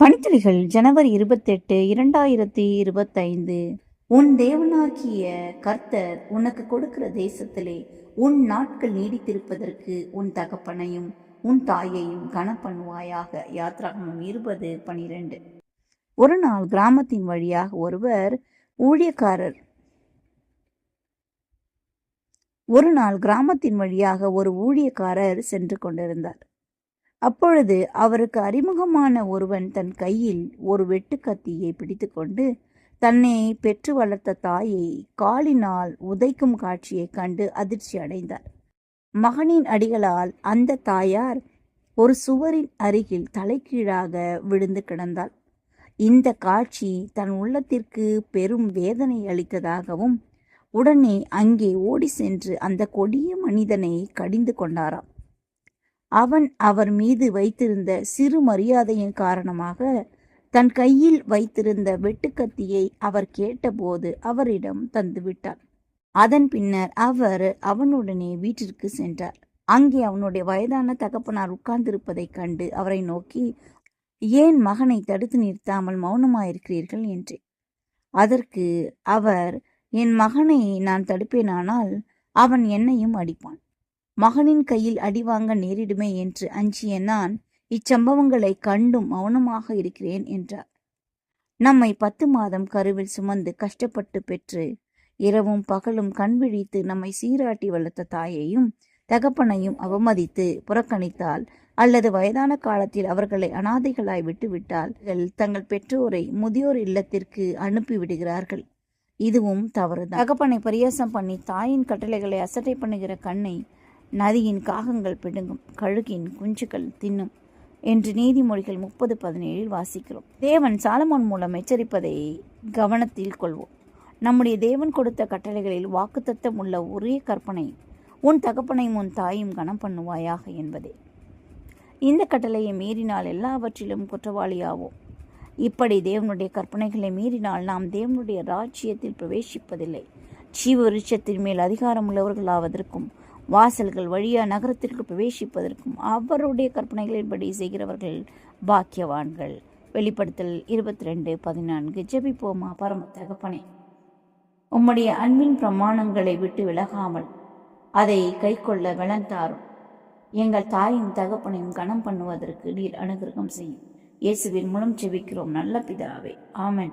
பணித்துளிகள் ஜனவரி இருபத்தெட்டு இரண்டாயிரத்தி இருபத்தைந்து. உன் தேவனாகிய கர்த்தர் உனக்கு கொடுக்கிற தேசத்திலே உன் நாட்கள் நீடித்திருப்பதற்கு உன் தகப்பனையும் உன் தாயையும் கனப்பண்ணுவாயாக யாத்ராகமம் இருபது பனிரெண்டு. ஒரு நாள் கிராமத்தின் வழியாக ஒருவர் ஊழியக்காரர் ஒரு நாள் கிராமத்தின் வழியாக ஒரு ஊழியக்காரர் சென்று கொண்டிருந்தார். அப்பொழுது அவருக்கு அறிமுகமான ஒருவன் தன் கையில் ஒரு வெட்டுக்கத்தியை பிடித்துக்கொண்டு தன்னை பெற்று வளர்த்த தாயை காலினால் உதைக்கும் காட்சியைக் கண்டு அதிர்ச்சி அடைந்தார். மகனின் அடிகளால் அந்த தாயார் ஒரு சுவரின் அருகில் தலைகீழாக விழுந்து கிடந்தாள். இந்த காட்சி தன் உள்ளத்திற்கு பெரும் வேதனை அளித்ததாகவும் உடனே அங்கே ஓடி சென்று அந்த கொடிய மனிதனை கடிந்து கொண்டாராம். அவன் அவர் மீது வைத்திருந்த சிறு மரியாதையின் காரணமாக தன் கையில் வைத்திருந்த வெட்டுக்கத்தியை அவர் கேட்டபோது அவரிடம் தந்துவிட்டார் அதன் பின்னர் அவர் அவனுடனே வீட்டிற்கு சென்றார். அங்கே அவனுடைய வயதான தகப்பனார் உட்கார்ந்திருப்பதைக் கண்டு அவரை நோக்கி ஏன் மகனை தடுத்து நிறுத்தாமல் மௌனமாயிருக்கிறீர்கள்? என்று அதற்கு அவர் என் மகனை நான் தடுப்பேனானால் அவன் என்னையும் அடிப்பான். மகனின் கையில் அடிவாங்க நேரிடுமே என்று அஞ்சிய நான் இச்சம்பவங்களை கண்டும் மௌனமாக இருக்கிறேன் என்றார். நம்மை பத்து மாதம் கருவில் சுமந்து கஷ்டப்பட்டு பெற்று இரவும் பகலும் கண் விழித்து நம்மை சீராட்டி வளர்த்த தாயையும் தகப்பனையும் அவமதித்து புறக்கணித்தால் அல்லது வயதான காலத்தில் அவர்களை அனாதைகளாய் விட்டுவிட்டால் தங்கள் பெற்றோரை முதியோர் இல்லத்திற்கு அனுப்பிவிடுகிறார்கள். இதுவும் தவறு தகப்பனை பரியாசம் பண்ணி தாயின் கட்டளைகளை அசட்டை பண்ணுகிற கண்ணை நதியின் காகங்கள் பிடுங்கும் கழுகின் குஞ்சுகள் தின்னும் என்று நீதிமொழிகள் முப்பது பதினேழில் வாசிக்கிறோம். தேவன் சாலமோன் மூலம் எச்சரிப்பதை கவனத்தில் கொள்வோம். நம்முடைய தேவன் கொடுத்த கட்டளைகளில் வாக்குத்தத்தம் உள்ள ஒரே கற்பனை உன் தகப்பனையும் உன் தாயும் கனம் பண்ணுவாயாக என்பதே. இந்த கட்டளையை மீறினால் எல்லாவற்றிலும் குற்றவாளியாவோம். இப்படி தேவனுடைய கற்பனைகளை மீறினால் நாம் தேவனுடைய ராஜ்யத்தில் பிரவேசிப்பதில்லை. ஜீவ விருட்சத்தின் மேல் அதிகாரம் உள்ளவர்களாவதற்கும் வாசல்கள் வழியாக நகரத்திற்கு பிரவேசிப்பதற்கும் அவருடைய கற்பனைகளின்படி செய்கிறவர்கள் பாக்கியவான்கள். வெளிப்படுத்தல் இருபத்தி ரெண்டு பதினான்கு. ஜெபிப்போமா பரம தகப்பனே. உம்முடைய அன்பின் பிரமாணங்களை விட்டு விலகாமல் அதை கைக்கொள்ள விளந்தாரும் எங்கள் தாயும் தகப்பனையும் கனம் பண்ணுவதற்கு நீர் அனுகிரகம் செய்யும். இயேசுவின் மூலம் ஜெபிக்கிறோம். நல்ல பிதாவே. ஆமன்.